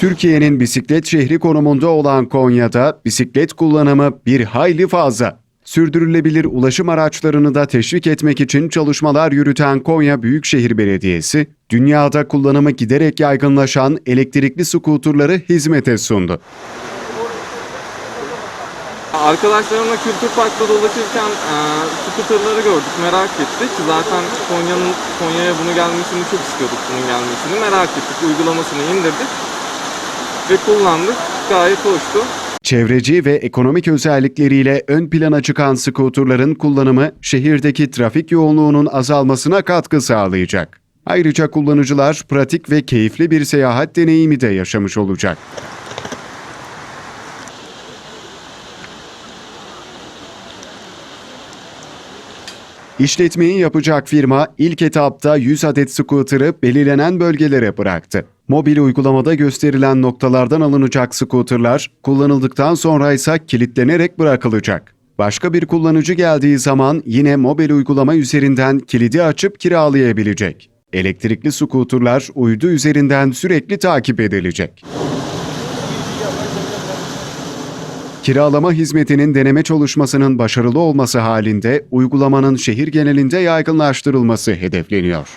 Türkiye'nin bisiklet şehri konumunda olan Konya'da bisiklet kullanımı bir hayli fazla. Sürdürülebilir ulaşım araçlarını da teşvik etmek için çalışmalar yürüten Konya Büyükşehir Belediyesi, dünyada kullanımı giderek yaygınlaşan elektrikli skuterları hizmete sundu. Arkadaşlarımla Kültür Park'ta dolaşırken e, skuterları gördük, merak ettik. Zaten Konya'nın Konya'ya bunu gelmesini çok istiyorduk bunun gelmesini. Merak ettik, uygulamasını indirdik ve kullandık. Gayet hoştu. Çevreci ve ekonomik özellikleriyle ön plana çıkan skuterların kullanımı şehirdeki trafik yoğunluğunun azalmasına katkı sağlayacak. Ayrıca kullanıcılar pratik ve keyifli bir seyahat deneyimi de yaşamış olacak. İşletmeyi yapacak firma ilk etapta 100 adet scooter'ı belirlenen bölgelere bıraktı. Mobil uygulamada gösterilen noktalardan alınacak scooter'lar kullanıldıktan sonra ise kilitlenerek bırakılacak. Başka bir kullanıcı geldiği zaman yine mobil uygulama üzerinden kilidi açıp kiralayabilecek. Elektrikli scooter'lar uydu üzerinden sürekli takip edilecek. Kiralama hizmetinin deneme çalışmasının başarılı olması halinde uygulamanın şehir genelinde yaygınlaştırılması hedefleniyor.